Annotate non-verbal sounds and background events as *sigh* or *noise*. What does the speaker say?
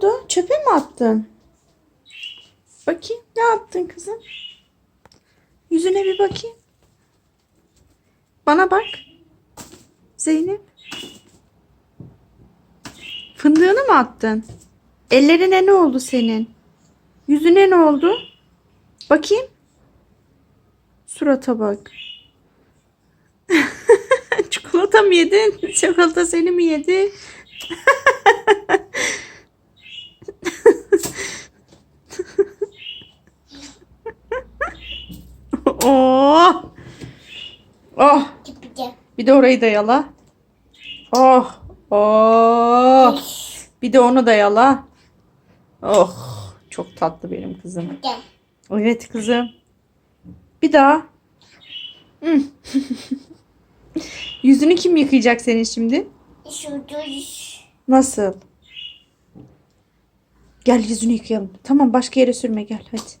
oldu? Çöpe mi attın? Bakayım ne yaptın kızım? Yüzüne bir bakayım. Bana bak. Zeynep. Fındığını mı attın? Ellerine ne oldu senin? Yüzüne ne oldu? Bakayım. Surata bak. *laughs* Çikolata mı yedin? Çikolata seni mi yedi? *laughs* Oh. Bir de orayı da yala. Oh. Oh. Bir de onu da yala. Oh. Çok tatlı benim kızım. Evet kızım. Bir daha. Hmm. *laughs* Yüzünü kim yıkayacak senin şimdi? Nasıl? Gel yüzünü yıkayalım. Tamam başka yere sürme gel hadi.